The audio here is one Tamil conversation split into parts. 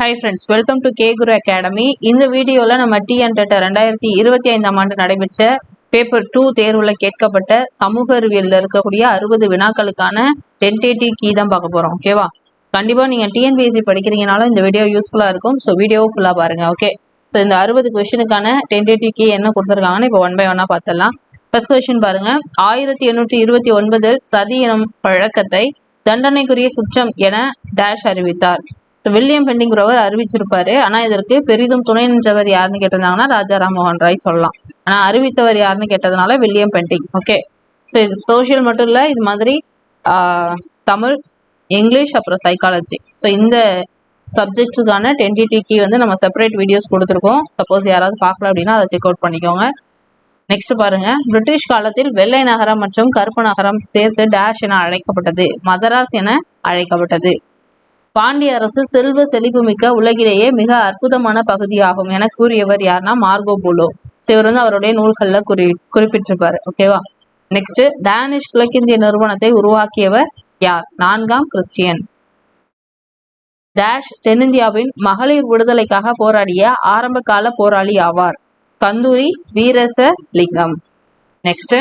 Hi friends welcome to K Guru academy இந்த வீடியோவில் நம்ம டிஎன்டெட் ரெண்டாயிரத்தி இருபத்தி ஐந்தாம் ஆண்டு நடைபெற்ற பேப்பர் டூ தேர்வில் கேட்கப்பட்ட சமூக அறிவியலில் இருக்கக்கூடிய அறுபது வினாக்களுக்கான டென்டேட்டிவ் கீ தான் பார்க்க போகிறோம் ஓகேவா கண்டிப்பாக நீங்கள் டிஎன்பிஎஸ்சி படிக்கிறீங்கனாலும் இந்த வீடியோ யூஸ்ஃபுல்லாக இருக்கும். ஸோ வீடியோ ஃபுல்லாக பாருங்கள் ஓகே ஸோ இந்த அறுபது கொஷனுக்கான டென்டேட்டிவ் கீ என்ன கொடுத்துருக்காங்கன்னு இப்போ ஒன் பை ஒன்னாக பார்த்துடலாம். ஃபர்ஸ்ட் கொஸ்டின் பாருங்க. ஆயிரத்தி எண்ணூற்றி இருபத்தி ஒன்பதில் சதி எனும் பழக்கத்தை தண்டனைக்குரிய குற்றம் என டேஷ் அறிவித்தார். ஸோ வில்லியம் பெண்டிங்கிறவர் அறிவிச்சிருப்பாரு. ஆனால் இதற்கு பெரிதும் துணை நின்றவர் யாருன்னு கேட்டிருந்தாங்கன்னா ராஜா ராம்மோகன் ராய் சொல்லலாம். ஆனால் அறிவித்தவர் யாருன்னு கேட்டதுனால வில்லியம் பெண்டிங் ஓகே ஸோ இது சோஷியல் மட்டும் இல்லை இது மாதிரி தமிழ் இங்கிலீஷ் அப்புறம் சைக்காலஜி ஸோ இந்த சப்ஜெக்ட்டுக்கான டென்டிடிக்கு வந்து நம்ம செப்பரேட் வீடியோஸ் கொடுத்துருக்கோம். சப்போஸ் யாராவது பார்க்கல அப்படின்னா அதை செக் அவுட் பண்ணிக்கோங்க. நெக்ஸ்ட் பாருங்க. பிரிட்டிஷ் காலத்தில் வெள்ளை நகரம் மற்றும் கருப்பு நகரம் சேர்த்து டேஷ் என அழைக்கப்பட்டது. மதராஸ் என அழைக்கப்பட்டது. பாண்டிய அரசு செல்வ செழிப்புமிக்க உலகிலேயே மிக அற்புதமான பகுதியாகும் என கூறியவர் யாருன்னா மார்கோ போலோ. ஸோ இவர் வந்து அவருடைய நூல்களில் குறி குறிப்பிட்டிருப்பாரு. ஓகேவா நெக்ஸ்ட் டேனிஷ் கிழக்கிந்திய நிறுவனத்தை உருவாக்கியவர் யார்? நான்காம் கிறிஸ்டியன். டேஷ் தென்னிந்தியாவின் மகளிர் விடுதலைக்காக போராடிய ஆரம்ப கால போராளி ஆவார். கந்தூரி வீரச லிங்கம் நெக்ஸ்ட்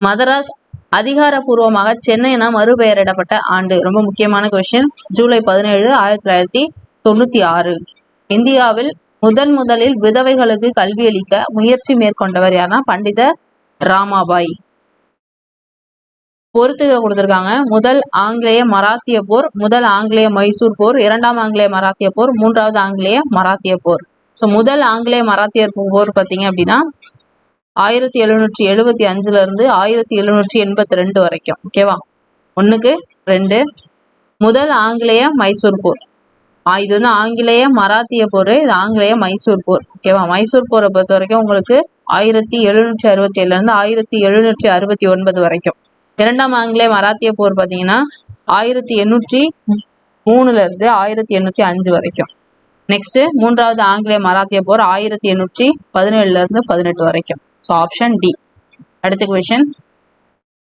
மதராஸ் அதிகாரப்பூர்வமாக சென்னை என மறுபெயரிடப்பட்ட ஆண்டு. ரொம்ப முக்கியமான கொஸ்டின் ஜூலை பதினேழு ஆயிரத்தி தொள்ளாயிரத்தி தொண்ணூத்தி ஆறு. இந்தியாவில் முதன் முதலில் விதவைகளுக்கு கல்வியளிக்க முயற்சி மேற்கொண்டவர் யாருன்னா பண்டித ராமாபாய். பொறுத்துக கொடுத்திருக்காங்க. முதல் ஆங்கிலேய மராத்திய போர் முதல் ஆங்கிலேய மைசூர் போர் இரண்டாம் ஆங்கிலேய மராத்திய போர் மூன்றாவது ஆங்கிலேய மராத்திய போர். ஸோ முதல் ஆங்கிலேய மராத்தியர் போர் பார்த்தீங்க அப்படின்னா ஆயிரத்தி எழுநூற்றி எழுபத்தி அஞ்சுல இருந்து ஆயிரத்தி எழுநூற்றி எண்பத்தி ரெண்டு வரைக்கும். ஓகேவா ஒண்ணுக்கு ரெண்டு. முதல் ஆங்கிலேய மைசூர் போர். இது வந்து ஆங்கிலேய மராத்திய போர் இது ஆங்கிலேய மைசூர் போர். ஓகேவா மைசூர் போரை பொறுத்த வரைக்கும் உங்களுக்கு ஆயிரத்தி எழுநூற்றி அறுபத்தி ஏழுல இருந்து ஆயிரத்தி எழுநூற்றி அறுபத்தி ஒன்பது வரைக்கும். இரண்டாம் ஆங்கிலேய மராத்திய போர் பார்த்தீங்கன்னா ஆயிரத்தி எண்ணூற்றி மூணுல இருந்து ஆயிரத்தி எண்ணூற்றி அஞ்சு வரைக்கும். நெக்ஸ்ட் மூன்றாவது ஆங்கிலேய மராத்திய போர் ஆயிரத்தி எண்ணூற்றி பதினேழுல இருந்து பதினெட்டு வரைக்கும். ஸோ ஆப்ஷன் டி அடுத்த கொஷின்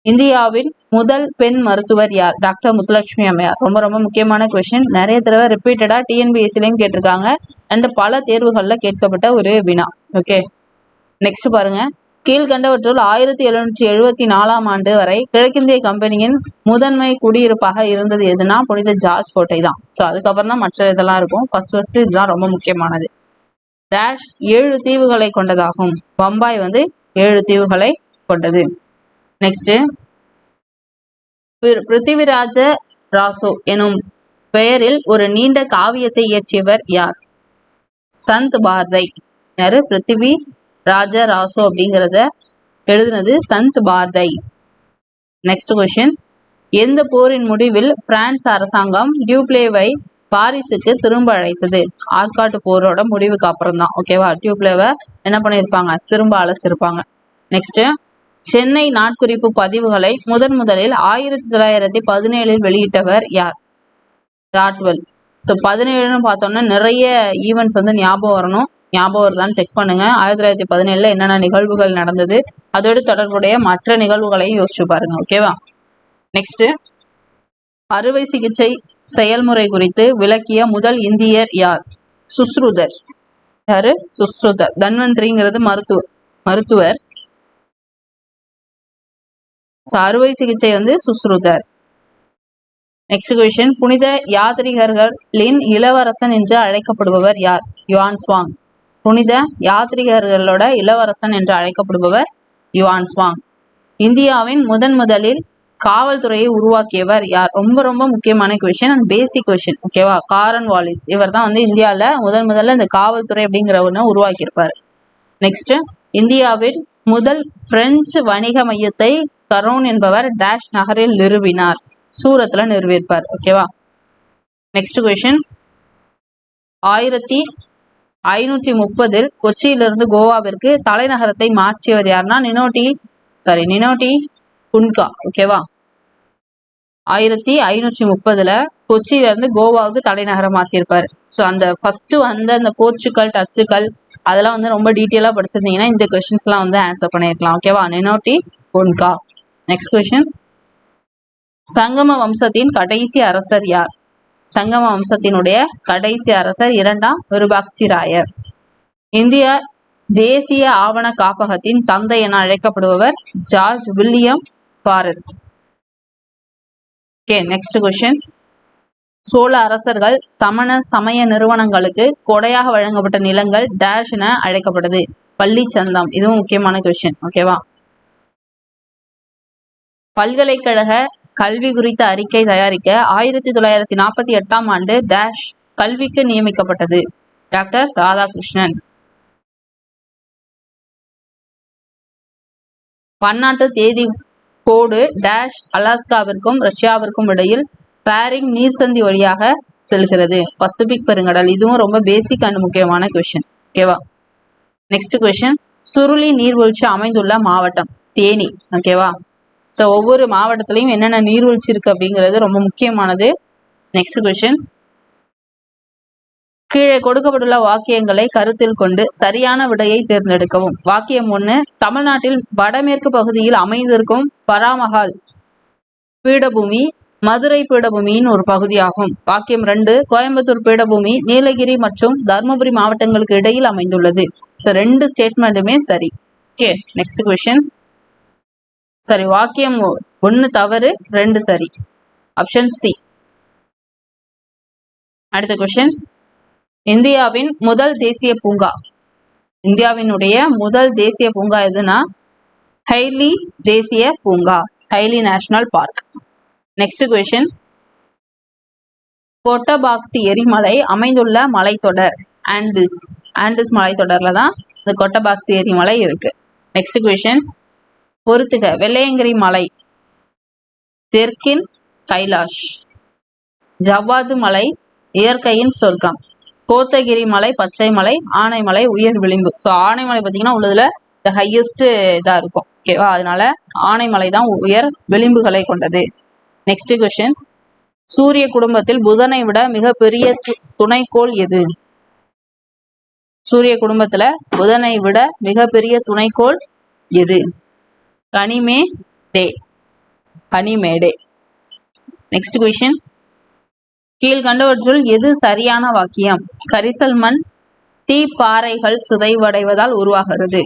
இந்தியாவின் முதல் பெண் மருத்துவர் யார்? டாக்டர் முத்துலட்சுமி அம்மையார். ரொம்ப ரொம்ப முக்கியமான கொஷின் நிறைய தடவை ரிப்பீட்டடா டிஎன்பிஎஸ்சிலையும் கேட்டிருக்காங்க. அண்ட் பல தேர்வுகளில் கேட்கப்பட்ட ஒரு வினா. ஓகே நெக்ஸ்ட் பாருங்க. கீழ்கண்டவற்றுள் ஆயிரத்தி எழுநூற்றி எழுபத்தி நாலாம் ஆண்டு வரை கிழக்கிந்திய கம்பெனியின் முதன்மை குடியிருப்பாக இருந்தது எதுனா புனித ஜார்ஜ் கோட்டை தான் ஸோ அதுக்கப்புறம் தான் மற்ற இதெல்லாம் இருக்கும். ஃபர்ஸ்ட் ஃபர்ஸ்ட் இதுதான் ரொம்ப முக்கியமானது. டேஷ் ஏழு தீவுகளை கொண்டதாகும். பம்பாய் வந்து ஏழு தீவுகளை கொண்டது. நெக்ஸ்ட் பிருத்திவிராஜ ராசோ எனும் பெயரில் ஒரு நீண்ட காவியத்தை இயற்றியவர் யார்? சந்த் பாரதை. யாரு? பிருத்திவி ராஜ ராசோ அப்படிங்கிறத எழுதுனது சந்த் பாரதை. நெக்ஸ்ட் கொஸ்டின் எந்த போரின் முடிவில் பிரான்ஸ் அரசாங்கம் டியூப்ளேவை பாரிஸுக்கு திரும்ப அழைத்தது. ஆற்காட்டு போரோட முடிவுக்கு அப்புறம் தான் ஓகேவா டியூப்ளேவை என்ன பண்ணியிருப்பாங்க? திரும்ப அழைச்சிருப்பாங்க. நெக்ஸ்ட்டு சென்னை நாட்குறிப்பு பதிவுகளை முதன் முதலில் ஆயிரத்தி தொள்ளாயிரத்தி பதினேழில் வெளியிட்டவர் யார்? ராட்வெல். ஸோ பதினேழுன்னு பார்த்தோம்னா நிறைய ஈவெண்ட்ஸ் வந்து ஞாபகம் வரணும். ஞாபகம் வருதான்னு செக் பண்ணுங்க. ஆயிரத்தி தொள்ளாயிரத்தி பதினேழுல என்னென்ன நிகழ்வுகள் நடந்தது? அதோடு தொடர்புடைய மற்ற நிகழ்வுகளையும் யோசிச்சு பாருங்க. ஓகேவா நெக்ஸ்ட்டு அறுவை சிகிச்சை செயல்முறை குறித்து விளக்கிய முதல் இந்தியர் யார்? சுஸ்ருதர். யாரு? சுஸ்ருதர். தன்வந்திரிங்கிறது மருத்துவர். மருத்துவர் அறுவை சிகிச்சை வந்து சுஸ்ருதர். நெக்ஸ்ட் கொஸ்டின் புனித யாத்ரிகர்களின் இளவரசன் என்று அழைக்கப்படுபவர் யார்? யுவான் ஸ்வாங் புனித யாத்ரிகர்களோட இளவரசன் என்று அழைக்கப்படுபவர் யுவான் ஸ்வாங் இந்தியாவின் முதன் முதலில் காவல்துறையை உருவாக்கியவர் யார்? ரொம்ப ரொம்ப முக்கியமான கொஷின் அண்ட் பேசிக் கொஷின் ஓகேவா காரன் வாலிஸ். இவர் தான் வந்து இந்தியாவில் முதன் முதல்ல இந்த காவல்துறை அப்படிங்கிற ஒன்று உருவாக்கியிருப்பார். நெக்ஸ்ட் இந்தியாவின் முதல் பிரெஞ்சு வணிக மையத்தை கரோன் என்பவர் டேஷ் நகரில் நிறுவினார். சூரத்தில் நிறுவியிருப்பார் ஓகேவா நெக்ஸ்ட் கொஷின் ஆயிரத்தி ஐநூற்றி முப்பதில் கொச்சியிலிருந்து கோவாவிற்கு தலைநகரத்தை மாற்றியவர் யாருன்னா நினோட்டி சாரி நினோட்டி குன்கா ஓகேவா ஆயிரத்தி ஐநூற்றி முப்பதுல கொச்சியில இருந்து கோவாவுக்கு தலைநகரம் மாத்திருப்பாரு ஸோ அந்த ஃபர்ஸ்ட் வந்த அந்த போர்ச்சுக்கல் டச்சுக்கல் அதெல்லாம் வந்து ரொம்ப டீட்டெயிலாக படிச்சிருந்தீங்கன்னா இந்த கொஸ்டின்ஸ்லாம் வந்து ஆன்சர் பண்ணியிருக்கலாம். ஓகேவா நினோட்டி ஒன்கா. நெக்ஸ்ட் கொஸ்டின் சங்கம வம்சத்தின் கடைசி அரசர் யார்? சங்கம வம்சத்தினுடைய கடைசி அரசர் இரண்டாம் விருபாக்சி ராயர் இந்திய தேசிய ஆவண காப்பகத்தின் தந்தை என அழைக்கப்படுபவர் George William Forest. Okay next question Chola அரசர்கள் சமண சமய நிறுவனங்களுக்கு கொடையாக வழங்கப்பட்ட நிலங்கள் டேஷ் என அழைக்கப்படுது. பள்ளிச்சந்தம் இதுவும் முக்கியமான கொஸ்டின் ஓகேவா பல்கலைக்கழக கல்வி குறித்த அறிக்கை தயாரிக்க ஆயிரத்தி தொள்ளாயிரத்தி நாற்பத்தி எட்டாம் ஆண்டு டேஷ் கல்விக்கு நியமிக்கப்பட்டது. டாக்டர் ராதாகிருஷ்ணன். பன்னாட்டு தேதி கோடு டேஷ் அலாஸ்காவிற்கும் ரஷ்யாவிற்கும் இடையில் பேரிங் நீர்சந்தி வழியாக செல்கிறது. பசிபிக் பெருங்கடல். இதுவும் ரொம்ப பேசிக் அண்ட் முக்கியமான கொஷின் ஓகேவா நெக்ஸ்ட் கொஷின் சுருளி நீர்வீழ்ச்சி அமைந்துள்ள மாவட்டம் தேனி. ஓகேவா ஸோ ஒவ்வொரு மாவட்டத்திலையும் என்னென்ன நீர்வீழ்ச்சி இருக்கு அப்படிங்கிறது ரொம்ப முக்கியமானது. நெக்ஸ்ட் கொஷின் கீழே கொடுக்கப்பட்டுள்ள வாக்கியங்களை கருத்தில் கொண்டு சரியான விடையை தேர்ந்தெடுக்கவும். வாக்கியம் ஒன்று தமிழ்நாட்டில் வடமேற்கு பகுதியில் அமைந்திருக்கும் பராமஹால் பீடபூமி மதுரை பீடபூமியின் ஒரு பகுதியாகும். வாக்கியம் ரெண்டு கோயம்புத்தூர் பீடபூமி நீலகிரி மற்றும் தருமபுரி மாவட்டங்களுக்கு இடையில் அமைந்துள்ளது. ஸோ ரெண்டு ஸ்டேட்மெண்ட்டுமே சரி. ஓகே நெக்ஸ்ட் கொஷின் சரி வாக்கியம் ஒன்று தவறு ரெண்டு சரி. ஆப்ஷன் சி அடுத்த கொஷின் இந்தியாவின் முதல் தேசிய பூங்கா. இந்தியாவினுடைய முதல் தேசிய பூங்கா எதுனா? ஹைலி தேசிய பூங்கா. Hailey national park. Next question Cotopaxi எரிமலை அமைந்துள்ள மலைத்தொடர் ஆண்டிஸ். ஆண்டிஸ் மலைத்தொடர்ல தான் இந்த கொட்டபாக்சி எரிமலை இருக்கு. நெக்ஸ்ட் கொஷின் பொறுத்துக வெள்ளையங்கிரி மலை தெற்கின் கைலாஷ். ஜவ்வாது மலை இயற்கையின் சொர்க்கம். கோத்தகிரி மலை பச்சை மலை ஆனைமலை உயர் விளிம்பு. ஸோ ஆனைமலை பார்த்தீங்கன்னா உள்ளதுல த ஹையஸ்ட் இதாக இருக்கும். ஓகேவா அதனால ஆனைமலை தான் உயர் விளிம்புகளை கொண்டது. நெக்ஸ்ட் கொஸ்டின் சூரிய குடும்பத்தில் புதனை விட மிகப்பெரிய துணைக்கோள் எது? சூரிய குடும்பத்துல புதனை விட மிகப்பெரிய துணைக்கோள் எது? கனிமே டே கனிமேடே. நெக்ஸ்ட் கொஷின் கீழ்கண்டவற்றுள் எது சரியான வாக்கியம்? கரிசல் மண் தீப்பாறைகள் சிதைவடைவதால் உருவாகிறது.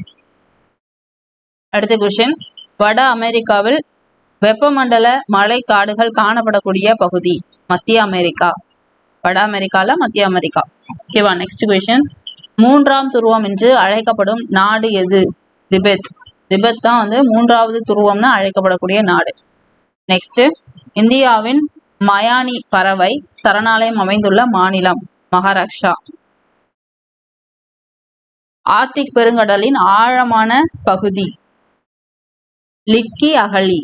அடுத்த கொஸ்டின் வட அமெரிக்காவில் வெப்பமண்டல மழை காடுகள் காணப்படக்கூடிய பகுதி மத்திய அமெரிக்கா. வட அமெரிக்கால மத்திய அமெரிக்கா. ஓகேவா நெக்ஸ்ட் கொஸ்டின் மூன்றாம் துருவம் என்று அழைக்கப்படும் நாடு எது? திபெத். திபெத் தான் வந்து மூன்றாவது துருவம்னு அழைக்கப்படக்கூடிய நாடு. நெக்ஸ்ட் இந்தியாவின் மயானி பறவை சரணாலயம் அமைந்துள்ள மாநிலம் மகாராஷ்டிரா. ஆர்டிக் பெருங்கடலின் ஆழமான பகுதி லிக்கி அகலி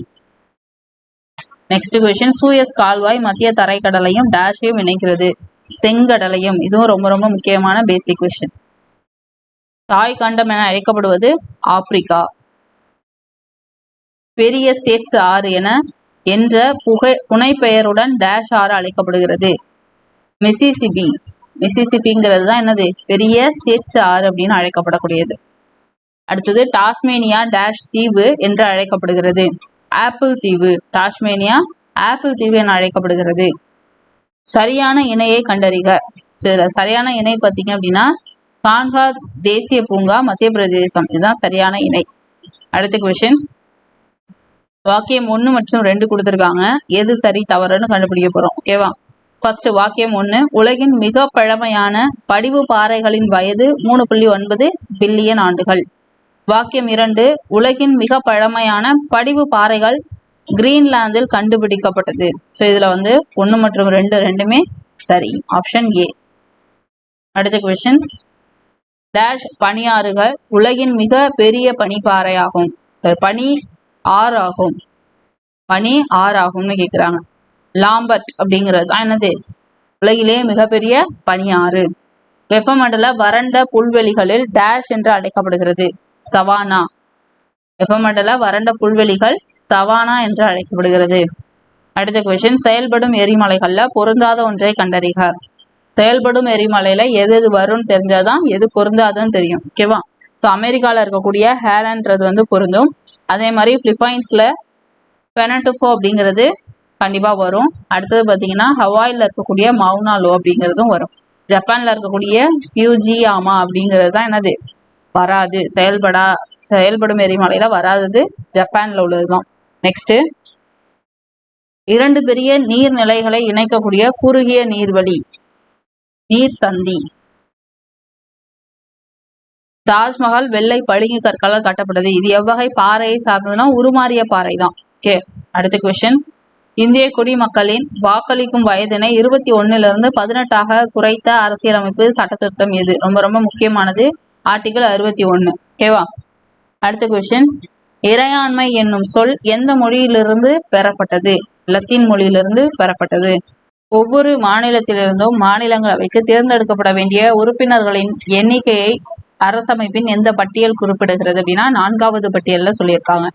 நெக்ஸ்ட் கொஸ்டின் சூயஸ் கால்வாய் மத்திய தரைக்கடலையும் டேஷையும் இணைக்கிறது. செங்கடலையும். இதுவும் ரொம்ப ரொம்ப முக்கியமான பேசிக் கொஸ்டின் தாய் கண்டம் என அழைக்கப்படுவது ஆப்பிரிக்கா. பெரிய சேட்ஸ் ஆறு என என்ற புகை புனைப்பெயருடன் டேஷ் ஆறு அழைக்கப்படுகிறது. மிசிசிபி மிசிசிபிங்கிறது தான் என்னது? பெரிய சேச்சு ஆறு அப்படின்னு அழைக்கப்படக்கூடியது. அடுத்தது டாஸ்மேனியா டேஷ் தீவு என்று அழைக்கப்படுகிறது. ஆப்பிள் தீவு. டாஸ்மேனியா ஆப்பிள் தீவு என அழைக்கப்படுகிறது. சரியான இணையை கண்டறிக. சரி சரியான இணை பார்த்தீங்க அப்படின்னா கான்ஹா தேசிய பூங்கா மத்திய பிரதேசம். இதுதான் சரியான இணை. அடுத்த கொஷின் வாக்கியம் ஒன்று மற்றும் ரெண்டு கொடுத்துருக்காங்க. எது சரி தவறுன்னு கண்டுபிடிக்க போகிறோம் ஓகேவா ஃபர்ஸ்ட் வாக்கியம் ஒன்று உலகின் மிக பழமையான படிவு பாறைகளின் வயது மூணு புள்ளி ஒன்பது பில்லியன் ஆண்டுகள். வாக்கியம் இரண்டு. உலகின் மிக பழமையான படிவு பாறைகள் கிரீன்லாந்தில் கண்டுபிடிக்கப்பட்டது. ஸோ இதில் வந்து ஒன்று மற்றும் ரெண்டு ரெண்டுமே சரி. ஆப்ஷன் ஏ அடுத்த கொஸ்டின் டேஷ் பனியாறுகள் உலகின் மிக பெரிய பனிப்பாறையாகும். சரி பனி ஆறு ஆகும் பனி ஆறு ஆகும்னு கேக்குறாங்க. லாம்பர்ட் அப்படிங்கிறது தான் என்னது? உலகிலே மிகப்பெரிய பனியாறு. வெப்பமண்டல வறண்ட புல்வெளிகளில் டேஷ் என்று அழைக்கப்படுகிறது சவானா. வெப்பமண்டல வறண்ட புல்வெளிகள் சவானா என்று அழைக்கப்படுகிறது. அடுத்த கொஸ்டின் செயல்படும் எரிமலைகள்ல பொருந்தாத ஒன்றை கண்டறிக. செயல்படும் எரிமலையில எது எது வரும்னு தெரிஞ்சாதான் எது பொருந்தாதுன்னு தெரியும். ஓகேவா ஸோ அமெரிக்காவில் இருக்கக்கூடிய ஹேலன்றது வந்து பொருந்தும். அதே மாதிரி பிலிப்பைன்ஸ்ல பெனட்டுஃபோ அப்படிங்கிறது கண்டிப்பாக வரும். அடுத்தது பார்த்தீங்கன்னா ஹவாயில் இருக்கக்கூடிய மவுனாலோ அப்படிங்கிறதும் வரும். ஜப்பானில் இருக்கக்கூடிய பியூஜியாமா அப்படிங்கிறது தான் என்னது? வராது. செயல்படா செயல்படும் எரிமலையில் வராதது ஜப்பானில் உள்ளது தான் நெக்ஸ்ட்டு இரண்டு பெரிய நீர்நிலைகளை இணைக்கக்கூடிய குறுகிய நீர்வழி நீர் சந்தி தாஜ்மஹால் வெள்ளை பளிங்கு கற்களால் கட்டப்பட்டது. இது எவ்வகை பாறையை சார்ந்ததுன்னா உருமாறிய பாறை தான் ஓகே அடுத்த கொஸ்டின் இந்திய குடிமக்களின் வாக்களிக்கும் வயதினை இருபத்தி ஒன்னுல இருந்து பதினெட்டாக குறைத்த அரசியலமைப்பு சட்டத்திருத்தம் எது? ரொம்ப ரொம்ப முக்கியமானது. ஆர்டிகிள் அறுபத்தி ஒன்னு ஓகேவா? அடுத்த கொஸ்டின் இறையாண்மை என்னும் சொல் எந்த மொழியிலிருந்து பெறப்பட்டது? லத்தீன் மொழியிலிருந்து பெறப்பட்டது. ஒவ்வொரு மாநிலத்திலிருந்தும் மாநிலங்களவைக்கு தேர்ந்தெடுக்கப்பட வேண்டிய உறுப்பினர்களின் எண்ணிக்கையை அரசமைப்பின் எந்த பட்டியல் குறிப்பிடுகிறது அப்படின்னா நான்காவது பட்டியல்ல சொல்லியிருக்காங்க.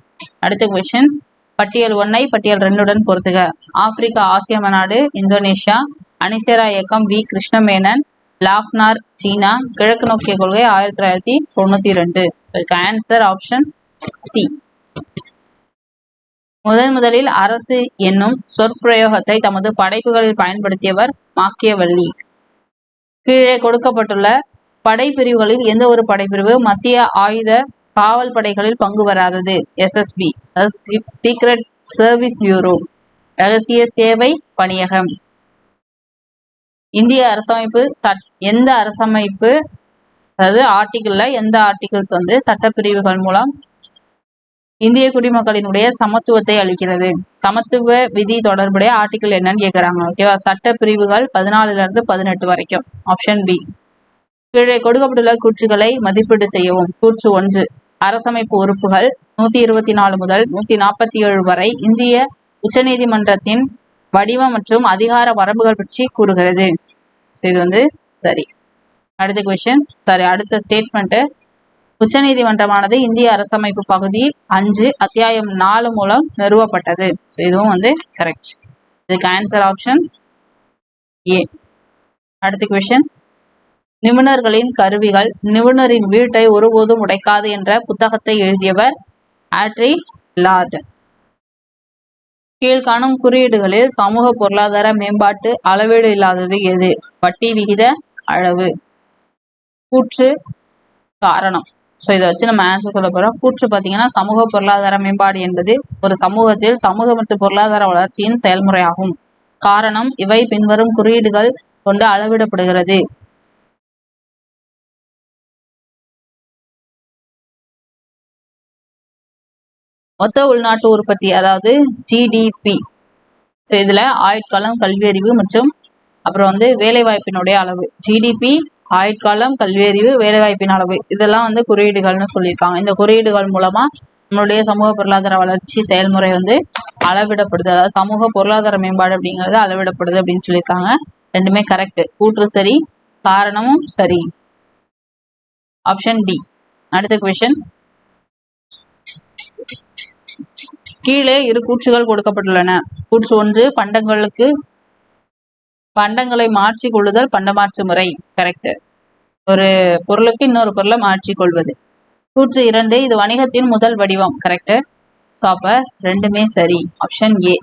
அடுத்த கொஸ்டின் பட்டியல் ஒன்னை பட்டியல் ரெண்டுடன் பொறுத்துக ஆப்பிரிக்கா ஆசிய மாநாடு இந்தோனேஷியா அனிசேரா இயக்கம் வி. கிருஷ்ணமேனன் லாஃப்னார் சீனா கிழக்கு நோக்கிய கொள்கை ஆயிரத்தி தொள்ளாயிரத்தி தொண்ணூத்தி ரெண்டு. ஆன்சர் ஆப்ஷன் சி முதன் முதலில் அரசு என்னும் சொற்பிரயோகத்தை தமது படைப்புகளில் பயன்படுத்தியவர் மாக்கியவல்லி கீழே கொடுக்கப்பட்டுள்ள படைப்பிரிவுகளில் எந்த ஒரு படைப்பிரிவு மத்திய ஆயுத காவல் படைகளில் பங்கு வராதது? எஸ்எஸ்பி சீக்ரெட் சர்வீஸ் பியூரோ ரகசிய சேவை பணியகம். இந்திய அரசமைப்பு சட் எந்த அரசமைப்பு அதாவது ஆர்டிகிள்ல எந்த ஆர்டிகிள்ஸ் வந்து சட்டப்பிரிவுகள் மூலம் இந்திய குடிமக்களினுடைய சமத்துவத்தை அளிக்கிறது? சமத்துவ விதி தொடர்புடைய ஆர்டிகிள் என்னன்னு கேட்குறாங்க ஓகேவா சட்ட பிரிவுகள் பதினாலுல இருந்து பதினெட்டு வரைக்கும். ஆப்ஷன் பி கீழே கொடுக்கப்பட்டுள்ள கூற்றுகளை மதிப்பீடு செய்யவும். கூற்று ஒன்று அரசமைப்பு உறுப்புகள் நூத்தி இருபத்தி நாலு முதல் நூத்தி நாற்பத்தி ஏழு வரை இந்திய உச்சநீதிமன்றத்தின் வடிவம் மற்றும் அதிகார வரம்புகள் பற்றி கூறுகிறது. இது வந்து சரி. அடுத்த கொஸ்டின் சாரி அடுத்த ஸ்டேட்மெண்ட் உச்சநீதிமன்றமானது இந்திய அரசமைப்பு பகுதி அஞ்சு அத்தியாயம் நாலு மூலம் நிறுவப்பட்டது. ஸோ இதுவும் வந்து கரெக்ட் இதுக்கு ஆன்சர் ஆப்ஷன் ஏ அடுத்த கொஸ்டின் நிபுணர்களின் கருவிகள் நிபுணரின் வீட்டை ஒருபோதும் உடைக்காது என்ற புத்தகத்தை எழுதியவர் ஆட்ரி லார்ட். கீழ்காணும் குறியீடுகளில் சமூக பொருளாதார மேம்பாட்டு அளவீடு இல்லாதது எது? வட்டி விகித அளவு. கூற்று காரணம். ஸோ இதை வச்சு நம்ம ஆன்சர் சொல்ல போகிறோம் கூற்று பார்த்தீங்கன்னா சமூக பொருளாதார மேம்பாடு என்பது ஒரு சமூகத்தில் சமூக மற்றும் பொருளாதார வளர்ச்சியின் செயல்முறையாகும். காரணம் இவை பின்வரும் குறியீடுகள் கொண்டு அளவிடப்படுகிறது. மொத்த உள்நாட்டு உற்பத்தி அதாவது ஜிடிபி ஸோ இதில் ஆயுட்காலம் கல்வியறிவு மற்றும் அப்புறம் வந்து வேலைவாய்ப்பினுடைய அளவு. ஜிடிபி ஆயுட்காலம் கல்வியறிவு வேலைவாய்ப்பின் அளவு. இதெல்லாம் வந்து குறியீடுகள்னு சொல்லியிருக்காங்க. இந்த குறியீடுகள் மூலமாக நம்மளுடைய சமூக பொருளாதார வளர்ச்சி செயல்முறை வந்து அளவிடப்படுது. அதாவது சமூக பொருளாதார மேம்பாடு அப்படிங்கிறது அளவிடப்படுது அப்படின்னு சொல்லியிருக்காங்க. ரெண்டுமே கரெக்ட் கூற்று சரி காரணமும் சரி. ஆப்ஷன் டி அடுத்த கொஷின் கீழே இரு கூற்றுகள் கொடுக்கப்பட்டுள்ளன. கூற்று ஒன்று பண்டங்களுக்கு பண்டங்களை மாற்றி கொள்ளுதல் பண்டமாற்று முறை. கரெக்ட் ஒரு பொருளுக்கு இன்னொரு பொருளை மாற்றி கொள்வது. கூற்று இரண்டு இது வணிகத்தின் முதல் வடிவம். கரெக்ட் ஸோ அப்போ ரெண்டுமே சரி. ஆப்ஷன் ஏ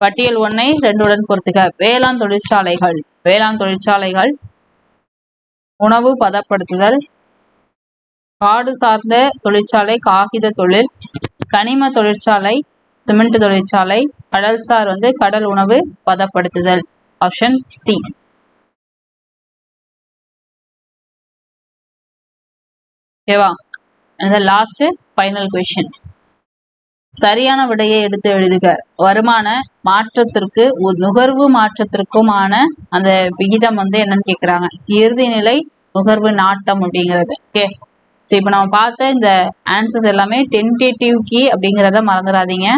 பட்டியல் ஒன்னை ரெண்டுடன் பொறுத்துக்க வேளாண் தொழிற்சாலைகள். வேளாண் தொழிற்சாலைகள் உணவு பதப்படுத்துதல் காடு சார்ந்த தொழிற்சாலை காகித தொழில் கனிம தொழிற்சாலை சிமெண்ட் தொழிற்சாலை கடல்சார் வந்து கடல் உணவு பதப்படுத்துதல். ஆப்ஷன் சி ஓகேவா? இந்த லாஸ்ட் ஃபைனல் கொஷின் சரியான விடையை எடுத்து எழுதுக. வருமான மாற்றத்திற்கு ஒரு நுகர்வு மாற்றத்திற்குமான அந்த விகிதம் வந்து என்னன்னு கேக்குறாங்க. இறுதிநிலை நுகர்வு நாட்டம் அப்படிங்கிறது. ஓகே ஸோ இப்போ நம்ம பார்த்த இந்த ஆன்சர்ஸ் எல்லாமே டென்டேட்டிவ் கீ அப்படிங்கிறத மறந்துடாதீங்க.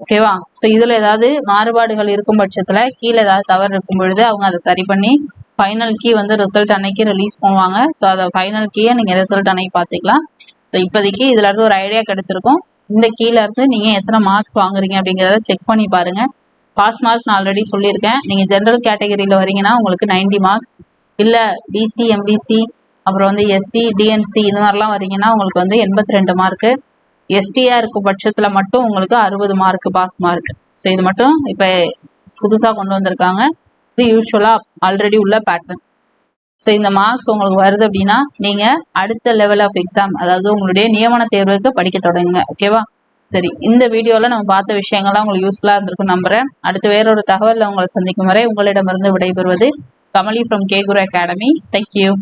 ஓகேவா ஸோ இதில் ஏதாவது மாறுபாடுகள் இருக்கும் பட்சத்தில் கீழே ஏதாவது தவறு இருக்கும் பொழுது அவங்க அதை சரி பண்ணி ஃபைனல் கீ வந்து ரிசல்ட் அன்னைக்கு ரிலீஸ் பண்ணுவாங்க. ஸோ அதை ஃபைனல் கீயை நீங்கள் ரிசல்ட் அன்னைக்கு பார்த்துக்கலாம். ஸோ இப்போதைக்கு இதில் இருந்து ஒரு ஐடியா கிடைச்சிருக்கும். இந்த கீழே இருந்து நீங்கள் எத்தனை மார்க்ஸ் வாங்குறீங்க அப்படிங்கிறத செக் பண்ணி பாருங்கள் பாஸ் மார்க் நான் ஆல்ரெடி சொல்லியிருக்கேன். நீங்கள் ஜென்ரல் கேட்டகரியில் வரீங்கன்னா உங்களுக்கு நைன்டி மார்க்ஸ் இல்லை பிசி எம்பிசி அப்புறம் வந்து எஸ்சி டிஎன்சி இது மாதிரிலாம் வரீங்கன்னா உங்களுக்கு வந்து எண்பத்தி ரெண்டு மார்க்கு எஸ்டியாக இருக்கும் பட்சத்தில் மட்டும் உங்களுக்கு அறுபது மார்க் பாஸ் மார்க் ஸோ இது மட்டும் இப்போ புதுசாக கொண்டு வந்திருக்காங்க. இது யூஸ்வலாக ஆல்ரெடி உள்ள பேட்டர்ன் ஸோ இந்த மார்க்ஸ் உங்களுக்கு வருது அப்படின்னா நீங்கள் அடுத்த லெவல் ஆஃப் எக்ஸாம் அதாவது உங்களுடைய நியமன தேர்வுக்கு படிக்க தொடங்குங்க. ஓகேவா சரி இந்த வீடியோவில் நம்ம பார்த்த விஷயங்கள்லாம் உங்களுக்கு யூஸ்ஃபுல்லாக இருந்திருக்கும் நம்புறேன். அடுத்து வேறொரு தகவலில் உங்களை சந்திக்கும் வரை உங்களிடமிருந்து விடைபெறுவது Kamali from KGuru academy thank you